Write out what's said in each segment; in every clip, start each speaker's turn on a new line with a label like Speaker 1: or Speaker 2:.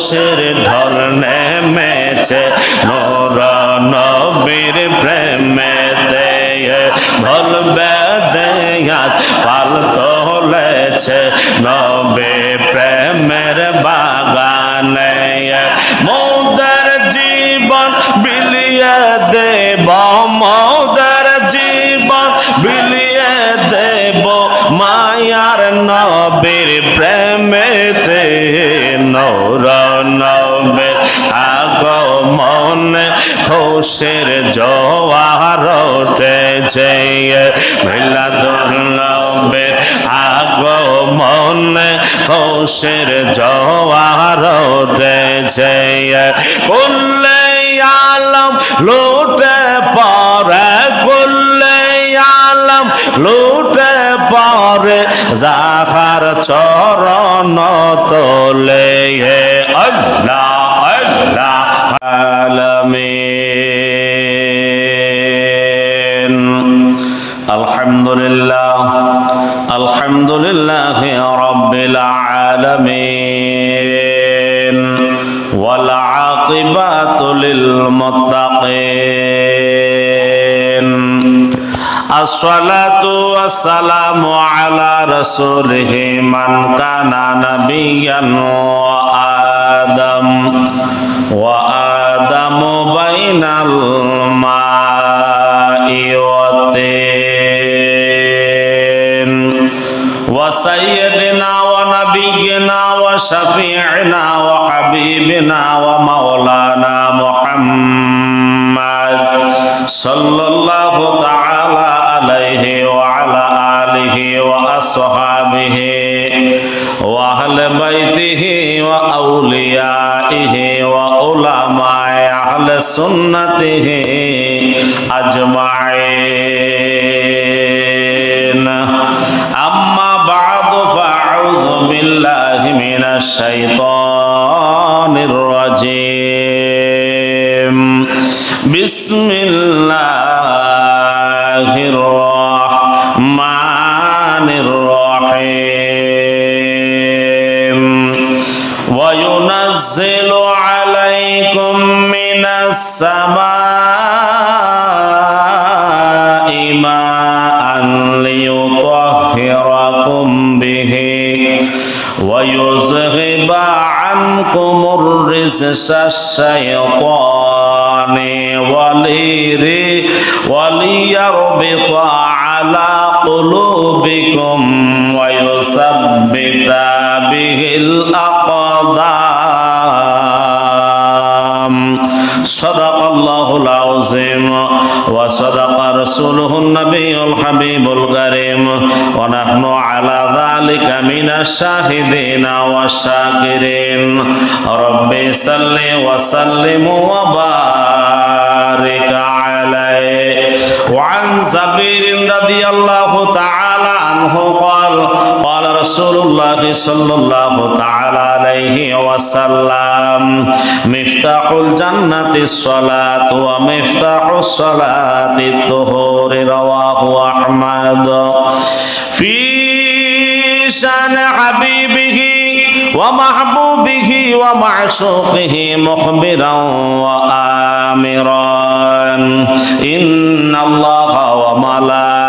Speaker 1: খুশির ঢল নেমেছে, নোরা নবীর প্রেমেতে ঢল বেদেয়াস পাল তোলেছে। নবে প্রেমের বাগানে মোদের জীবন খুশির জোয়ার উঠেছে মিলাদুল নবে আগমন খুশির জোয়ার উঠেছে কুল্লে আলম লুটে পরে, কুল্লে আলম লুটে পরে জাহার চরণ তোলে হে আল্লাহ। العالمين الحمد لله الحمد لله رب العالمين والعاقبة للمتقين الصلاة والسلام على رسوله من كان نبيا وآدم و بين الماء والطين وسيدنا ونبينا وشفيعنا وحبيبنا ومولانا محمد صلى الله تعالى عليه وعلى آله وأصحابه وأهل بيته وأوليائه وعلماء আহল সুন্নতে আজমাইন। আম্মা বাদ, ফাউযু বিল্লাহি মিনাশ শাইতানির রাজিম। বিসমিল্লাহির রাহমানির রাহিম। ওয়া ইউনাজ্জিলু আলাইকুম السماء ماء ليطهركم به ويذهب عنكم الرجس الشيطان وليري وليربط على قلوبكم ويثبت به الأقدام صدق الله العظيم وصدق رسوله النبي الحبيب الكريم ونحن على ذلك من الشاهدين والشاكرين ربي صل وسلم وبارك عليه وعن زبير رضي الله تعالى عنه قال قال رسول الله صلى الله تعالى عليه وسلم مفتاح الجنة الصلاة ومفتاح الصلاة الطهور رواه أحمد في شان حبيبه ومحبوبه ومعشوقه مخبرا وآمرا إن الله وملائكته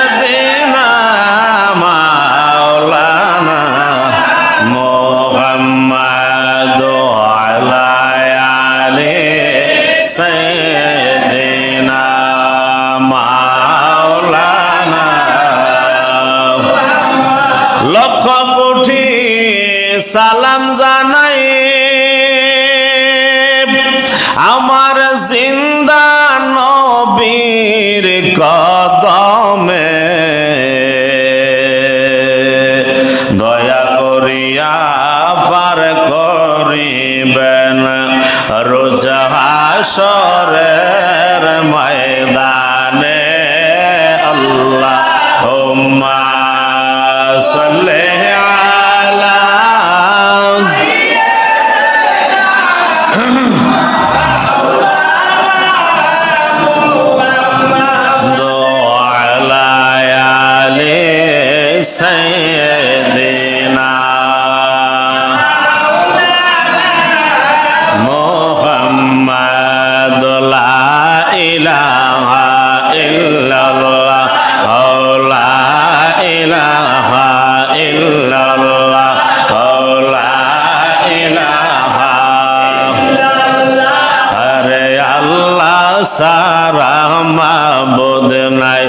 Speaker 1: সালাম জানাই। আমার জিন্দা নবীর কদমে Mo. সারা মাবুদ নাই।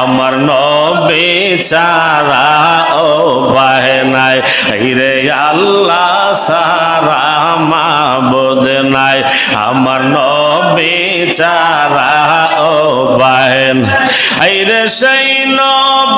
Speaker 1: আমার নবী সারা ও বাহে নাই। রে আল্লাহ সারা মাবুদ নাই। আমার নবী সারা ও বাহে নাই। রে সেই নব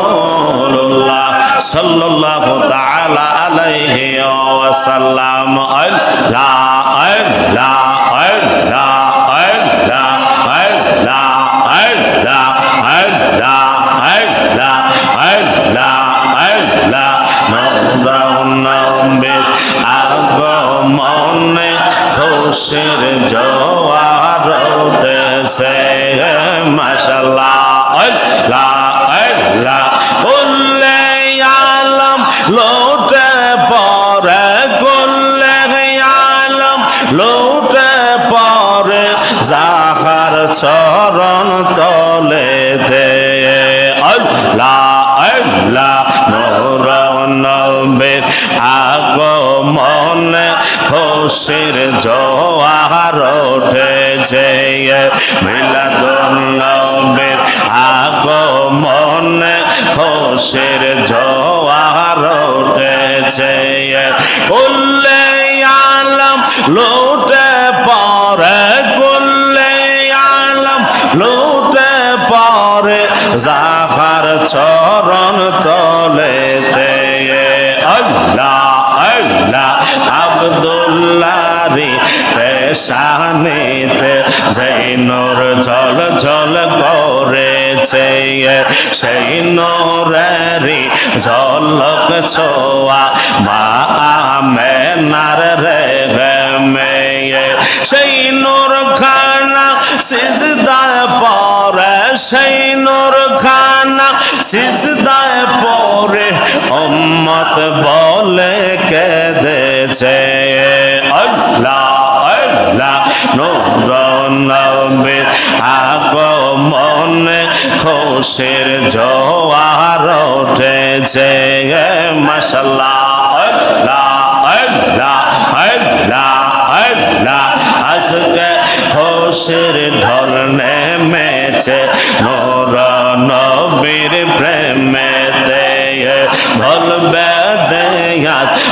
Speaker 1: সাল্লাল্লাহু তাআলা আলাইহি ওয়াসাল্লাম লা লা লা লা লা লা মনে খুশির জোয়ার উঠেছে মাসাল্লাহ আল্লাহ আল্লাহ লোটে পরে কুল্লে আলম, লোটে পরে জাহার চরণ তলে দে। খুশির জোয়ার উঠেছে মিলাদুন নবের আগমনে খুশির জোয়ার উঠেছে বললে, আলম লোটে পরে। বললে, আলম লোটে পরে। জাফার চরণ তলেতে আল্লাহ আল্লাহ আবদুল্লারি পেশানিতে যেই নূর জল জল করেছে সেই নূরেরই ঝলক ছোয়া মা আমেনার রে মেয়ে। সেই নূর খানা সিজদায় পরে, সেই নূর খানা সিজদায় পরে উম্মত বলে কেঁদেছে আল্লাহ। না নবে আগমনে খোশের জোয়ার উঠেছে মশলা আজকে হোশের ঢল নেমেছে নোর নবীর প্রেমে দে ঢল বেদে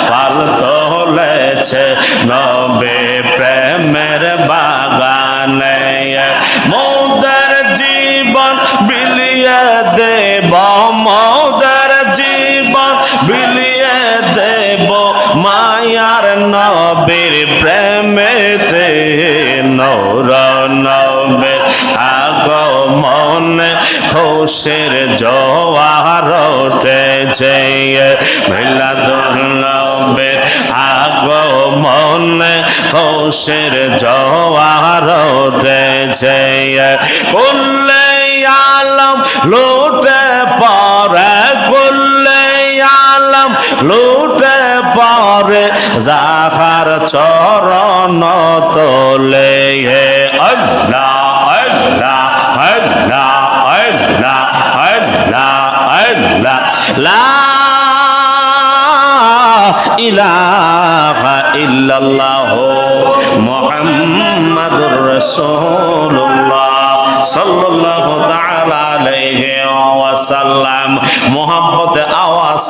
Speaker 1: পালতো পাল নবে প্রেমের বাগানে। মৌদার জীবন বিলিয়ে দেব, মৌদার জীবন বিলিয়ে দেব। মায়ার নবীর প্রেমেতে নৌর নবে আগমনে খুশির জোয়ার উঠেছে মিলাদুল নবে আগমনে খুশির জোয়ার উঠেছে কুল্লে আলম লুটে পরে, কুল্লে আলম লুটে পরে জাহার চরণ তোলে হে আল্লাহ আল্লাহ। আল্লাহ আল্লাহ আল্লাহ আল্লাহ। লা ইলাহা ইল্লাল্লাহ। মুহাম্মাদুর রাসূলুল্লাহ সাল্লাল্লাহু তাআলা আলাইহি ওয়াসাল্লাম। মোহাম্মতে আওয়াজ